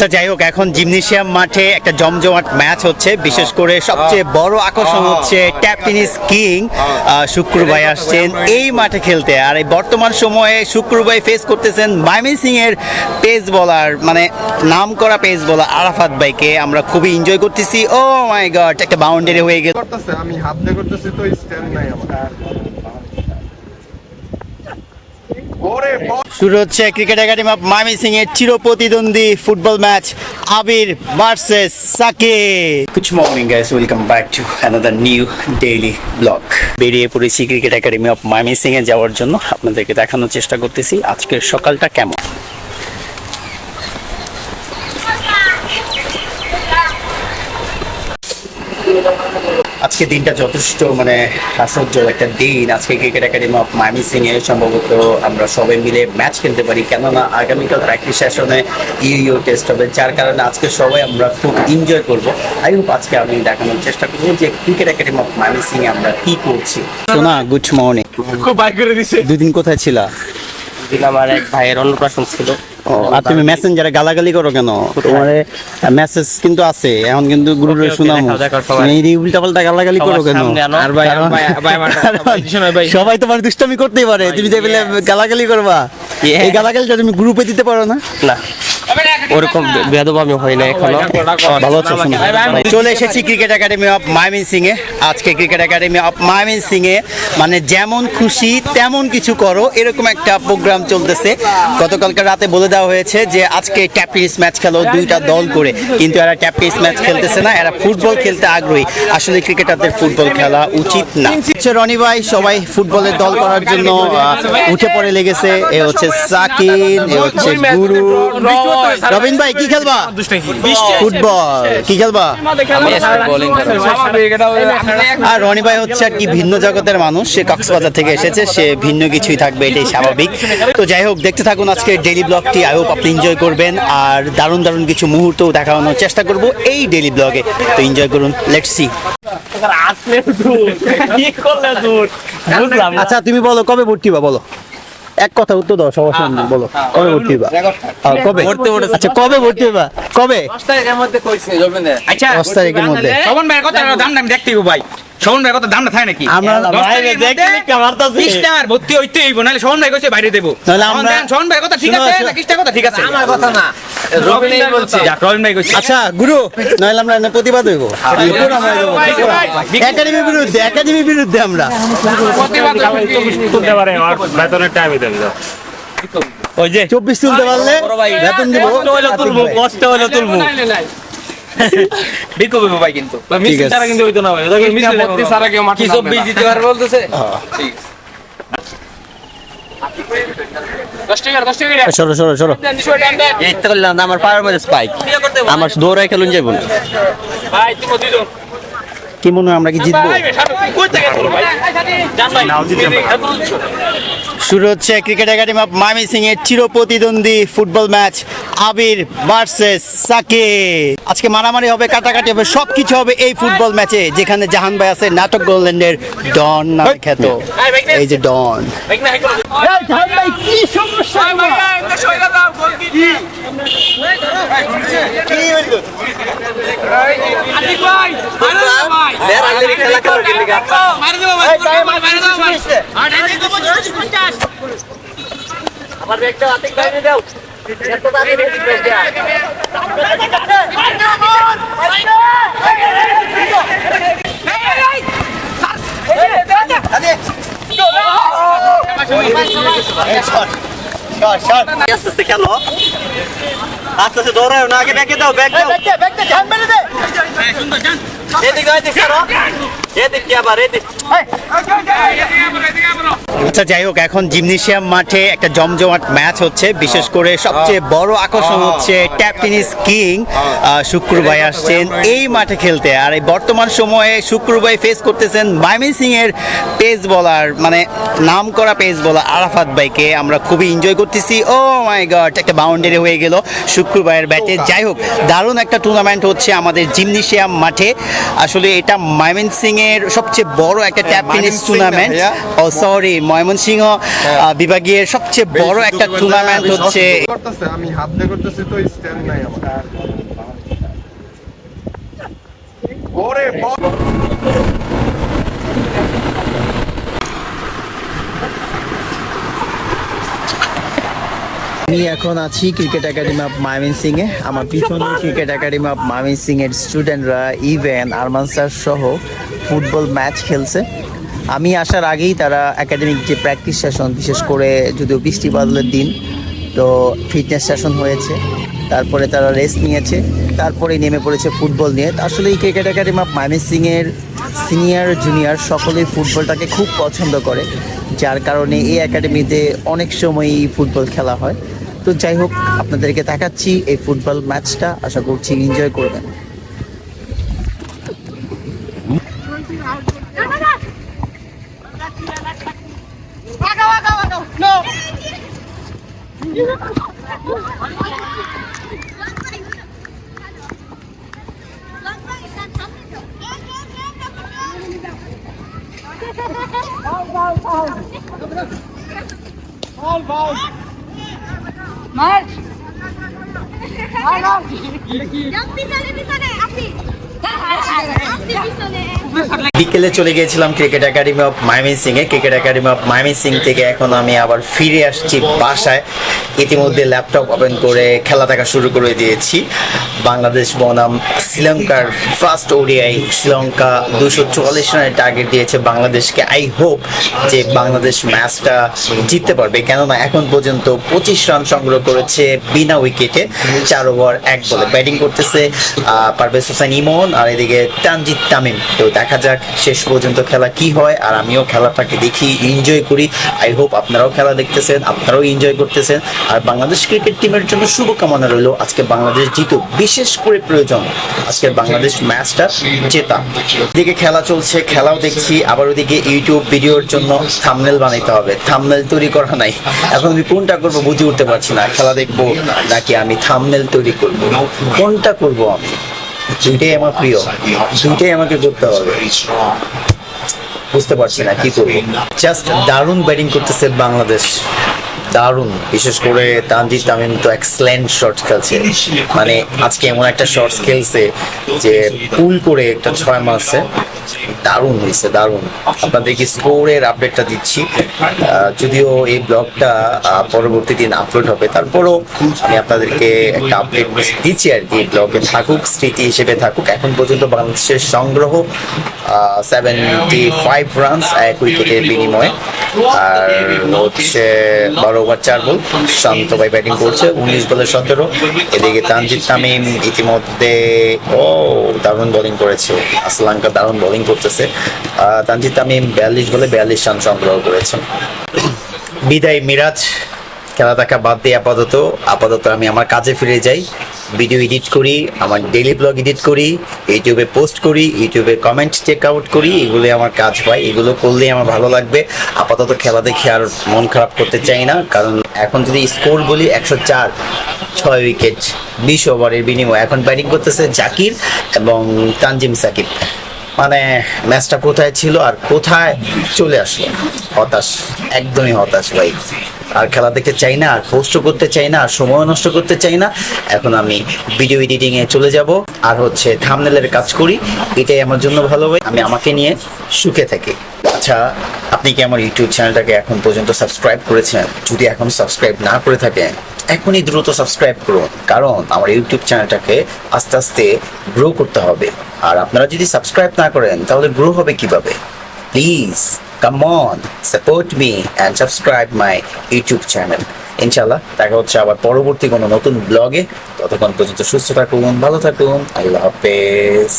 আচ্ছা যাই হোক, এখন জিমনেশিয়াম মাঠে একটা জমজমাট ম্যাচ হচ্ছে। বিশেষ করে সবচেয়ে বড় আকর্ষণ হচ্ছে ট্যাপ টেনিস কিং শুক্র ভাই আসছেন এই মাঠে খেলতে। আর এই বর্তমান সময়ে শুক্র ভাই ফেস করতেছেন মাইমি সিং এর পেস বলার মানে নাম করা পেস বলার আরাফাত ভাইকে। আমরা খুবই এনজয় করতেছি। ও মাই গড একটা বাউন্ডারি হয়ে করতেছে, আমি হাত দিয়ে করতেছি তো স্ট্যান্ড নাই আমার। ওরে বল শুরু হচ্ছে ক্রিকেট একাডেমি অফ মামি সিং এর চির প্রতিদ্বন্দ্বী football match. Abir versus সাকে good morning guys welcome back to another new daily vlog বেরিয়ে পড়েছি ক্রিকেট একাডেমি অফ মামি সিং এ যাওয়ার জন্য। আপনাদেরকে দেখানোর চেষ্টা করতেছি। আজকের সকালটা কেমন? আজকে দিনটা যথেষ্ট মানে হাস্যোজ্জ্বল একটা দিন। আজকে cricket academy of Mymensingh এ সম্ভবত আমরা সবাই মিলে ম্যাচ খেলতে পারি। কেননা আগামীকাল প্র্যাকটিস সেশনে ইউ টেস্ট হবে যার কারণে আজকে সবাই আমরা খুব এনজয় করব। আই হোপ আজকে আমি দেখানোর চেষ্টা করব যে cricket academy of Mymensingh এ আমরা কি করছি। শোনা গুড মর্নিং খুব বাই করে দিছে। দুদিন কোথায় ছিলা? দিন আমার এক ভাইয়ের অন্নপ্রাশন ছিল। ও আর তুমি মেসেঞ্জারে গালাগালি করো কেন? তোমার মেসেজ কিন্তু আছে এখন কিন্তু গ্রুপে শোনাম এই উল্টা পাল্টা গালাগালি করো কেন? আর ভাই। সবাই তোমার দুষ্টামি করতেই পারে। তুমি যে গালাগালি করবা. এই গালাগালিটা তুমি গ্রুপে দিতে পারো না? না। ওরকম বেদব আমি হই না এখনও। ভালো আছো চলে এসেছি cricket academy of Mymensingh এ। আজকে cricket academy of Mymensingh এ। মানে যেমন খুশি, তেমন কিছু করো, এরকম একটা প্রোগ্রাম চলতেছে। গতকালকে রাতে বলে দেওয়া হয়েছে যে, আজকে ট্যাপিস ম্যাচ খেলো দুইটা দল করে। কিন্তু এরা ট্যাপিস ম্যাচ খেলতেছে না, এরা ফুটবল খেলতে আগ্রহী। আসলে ক্রিকেটারদের ফুটবল খেলা উচিত না। হচ্ছে রনি ভাই, সবাই ফুটবলের দল করার জন্য উঠে পড়ে লেগেছে। এ হচ্ছে সাকিন এ হচ্ছে গুরু। রবিন ভাই কি খেলবা? ফুটবল কি খেলবা? আর রনি ভাই হচ্ছে আর কি ভিন্ন জগতের মানুষ সে কক্সবাজার থেকে এসেছে সে ভিন্ন কিছুই থাকবে এটাই স্বাভাবিক। তো যাই হোক দেখতে থাকুন আজকে ডেলি ব্লগটি আই হোপ আপনি এনজয় করবেন আর দারুণ দারুণ কিছু মুহূর্ত দেখানোর চেষ্টা করব এই ডেলি ব্লগে তো এনজয় করুন লেটস সি আচ্ছা তুমি বলো কবে ভর্তি হবা বলো? এক কথা উত্তর দাও সমস্যা নেই বলো। কবে ভর্তি হবা? ভর্তি কবে আচ্ছা কবে ভর্তি হবা? কবে? 10 তারিখের মধ্যে কইছে জবেন আচ্ছা দশ তারিখের মধ্যে। শোভন ভাই কথা দাম দাম দেখতে ভাই। শোভন ভাইয়ের কথা দামটা থাকে নাকি? ভর্তি হইতে হইব নাহলে শোভন ভাই কইছে বাইরে দেবো। আমরা- দেন, কথা ঠিক আছে শোনো। কথা ঠিক আছে? আমার কথা না রবিন বলছি। যাক, রবিন ভাই কইছে। আচ্ছা গুরু নইলে আমরা প্রতিবাদ হইব। একাডেমির বিরুদ্ধে একাডেমির বিরুদ্ধে আমরা। তুলতে বেতনের টাইমে দেবে ওই যে চব্বিশ তুলতে পারলে বেতন দিব। কষ্ট হলে তুলবো কষ্ট হলে তুলবো। বিকো হইবো ভাই কিন্তু মিস ছাড়া কিন্তু হইতো না ভাই। কি সব বিজ দিতে পারবে বলতেছে? সরো সরো সরো। এই তো করলাম আমার পায়ের মধ্যে স্পাইক আমার দৌড়ায় খেলুন যাইব না কি মনে হয় আমরা কি জিতবো শুরু হচ্ছে ক্রিকেট একাডেমি অফ মামি সিং এর চির প্রতিদ্বন্দ্বী ফুটবল ম্যাচ আবির ভার্সেস সাকে আজকে মারামারি হবে কাটাকাটি হবে সবকিছু হবে এই ফুটবল ম্যাচে যেখানে জাহান ভাই আছে নাটক গোল্যান্ডের ডন নামে খ্যাত এই যে ডন আস্তে আস্তে খেলো। আস্তে আস্তে দৌড়ায় না আগে ব্যাগে দাও ব্যাগ দাও। এদিকে এদিকে সরো এদিকে আবার এদিকে আচ্ছা যাই হোক এখন জিমনেশিয়াম মাঠে একটা জমজমাট ম্যাচ হচ্ছে। বিশেষ করে সবচেয়ে বড় আকর্ষণ হচ্ছে ট্যাপ টেনিস কিং শুক্র ভাই আসছেন এই মাঠে খেলতে। আর এই বর্তমান সময়ে শুক্র ভাই ফেস করতেছেন মাইমিন সিং এর পেস বলার মানে নাম করা পেস বলার আরাফাত ভাইকে। আমরা খুবই এনজয় করতেছি। ও মাই গড একটা বাউন্ডারি হয়ে গেল শুক্র ভাইয়ের ব্যাটে যাই হোক দারুণ একটা টুর্নামেন্ট হচ্ছে আমাদের জিমনেশিয়াম মাঠে। আসলে এটা মাইমিন সিং এর সবচেয়ে বড় একটা ট্যাপ টেনিস টুর্নামেন্ট। ও সরি ময়মনসিংহ আহ, বিভাগীয় সবচেয়ে বড় একটা টুর্নামেন্ট হচ্ছে আমি হাত দিয়ে করতেছি তো স্ট্যান্ড নাই আমার। ওরে আমি এখন আছি cricket academy of Mymensingh এ আমার পিছনে cricket academy of Mymensingh এর স্টুডেন্টরা ইভেন আরমান স্যার সহ ফুটবল ম্যাচ খেলছে। আমি আসার আগেই তারা একাডেমিক যে প্র্যাকটিস সেশন বিশেষ করে যদিও বৃষ্টি বাদলের দিন, তো ফিটনেস সেশন হয়েছে। তারপরে তারা রেস্ট নিয়েছে। তারপরে নেমে পড়েছে ফুটবল নিয়ে। আসলে এই cricket academy of Mymensingh এর সিনিয়র জুনিয়র সকলেই ফুটবলটাকে খুব পছন্দ করে, যার কারণে এই একাডেমিতে অনেক সময়ই ফুটবল খেলা হয়। তো যাই হোক, আপনাদেরকে দেখাচ্ছি এই ফুটবল ম্যাচটা আশা করছি এনজয় করবেন। agaw, agaw, agaw. No. Bal, bal. March. March. Yang pisah, pisah deh, api. বিকেলে চলে গিয়েছিলাম cricket academy of Mymensingh এ cricket academy of Mymensingh থেকে এখন আমি আবার ফিরে আসছি বাসায়। ইতিমধ্যে ল্যাপটপ ওপেন করে খেলা দেখা শুরু করে দিয়েছি। বাংলাদেশ বনাম শ্রীলঙ্কার ফার্স্ট ওডিআই। শ্রীলঙ্কা দুশো চুয়াল্লিশ রানের টার্গেট দিয়েছে বাংলাদেশকে। আই হোপ যে বাংলাদেশ ম্যাচটা জিততে পারবে। কেননা এখন পর্যন্ত পঁচিশ রান সংগ্রহ করেছে বিনা উইকেটে চার ওভার এক বলে। ব্যাটিং করতেছে পারভেজ হোসেন ইমন। আর এদিকে তানজিদ তামিম। তো দেখা যাক শেষ পর্যন্ত খেলা কি হয়, আর আমিও খেলাটাকে দেখি এনজয় করি। আই হোপ আপনারাও খেলা দেখতেছেন, আপনারাও এনজয় করতেছেন। আর বাংলাদেশ ক্রিকেট টিমের জন্য শুভকামনা রইল, আজকে বাংলাদেশ জিতুক। বিশেষ করে প্রয়োজন আজকের বাংলাদেশ ম্যাচটা জেতা। এদিকে খেলা চলছে, খেলাও দেখছি, আবার ওদিকে ইউটিউব ভিডিওর জন্য থামনেল বানাইতে হবে। থামনেল তৈরি করা নাই। এখন আমি কোনটা করব বুঝে উঠতে পারছি না। খেলা দেখব, নাকি আমি থামনেল তৈরি করব? কোনটা করব আমি? দুইটাই আমার প্রিয়। দুইটাই আমাকে করতে হবে। বুঝতে পারছি না কি করব। জাস্ট দারুণ ব্যাটিং করতেছে বাংলাদেশ। দারুণ। বিশেষ করে তানজিদ তামিম তো এক্সেলেন্ট শট খেলছে। মানে আজকে এমন একটা শর্টস খেলছে যে পুল করে একটা ছয় মারছে। দারুণ হয়েছে, দারুণ। আপনাদেরকে স্কোরের আপডেটটা দিচ্ছি। যদিও এই ব্লগটা পরবর্তী দিন আপলোড হবে, তারপরও আমি আপনাদেরকে একটা আপডেট দিচ্ছি আর কি ব্লগে থাকুক, স্মৃতি হিসেবে থাকুক। এখন পর্যন্ত বাংলাদেশের সংগ্রহ সেভেন্টি ফাইভ রানস এক উইকেটের বিনিময়ে। আর হচ্ছে বারো ওভার চার বল, শান্ত ভাই ব্যাটিং করছে, উনিশ বলে সতেরো। এদিকে তানজিদ তামিম ইতিমধ্যে, ও, দারুণ বোলিং করেছে আসলাঙ্কা দারুণ বোলিং করতেছে। তানজিদ তামিম বিয়াল্লিশ বলে বিয়াল্লিশ রান সংগ্রহ করেছে বিদায় মিরাজ খেলা দেখা বাদ দিয়ে আপাতত আপাতত আমি আমার কাজে ফিরে যাই। ভিডিও এডিট করি, আমার ডেইলি ব্লগ এডিট করি ইউটিউবে পোস্ট করি ইউটিউবে কমেন্ট চেক আউট করি, এগুলো আমার কাজ হয়। এগুলো করলে আমার ভালো লাগবে। আপাতত খেলা দেখে আর মন খারাপ করতে চাই না, কারণ এখন যদি স্কোর বলি একশো চার, ছয় উইকেট বিশ ওভারের বিনিময়ে। এখন ব্যাটিং করতেছে জাকির এবং তানজিম সাকিব। মানে ম্যাচটা কোথায় ছিল আর কোথায় চলে আসলো? হতাশ, একদমই হতাশ ভাই। আর খেলা দেখতে চাই না, আর পোস্টও করতে চাই না, আর সময় নষ্ট করতে চাই না। এখন আমি ভিডিও এডিটিং এ চলে যাব। আর হচ্ছে থামনেলের কাজ করি। এটাই আমার জন্য ভালো হয়। আমি আমাকে নিয়ে সুখে থাকি। আচ্ছা আপনি কি আমার ইউটিউব চ্যানেলটাকে এখন পর্যন্ত সাবস্ক্রাইব করেছেন? যদি এখন সাবস্ক্রাইব না করে থাকেন, এখনই দ্রুত সাবস্ক্রাইব করুন। কারণ আমার ইউটিউব চ্যানেলটাকে আস্তে আস্তে গ্রো করতে হবে। আর আপনারা যদি সাবস্ক্রাইব না করেন, তাহলে গ্রো হবে কীভাবে? Please come on support me and subscribe my YouTube channel ইনশাল্লাহ দেখা হচ্ছে আবার পরবর্তী কোনো নতুন ব্লগে ততক্ষণ পর্যন্ত সুস্থ থাকুন, ভালো থাকুন, আল্লাহ হাফেজ।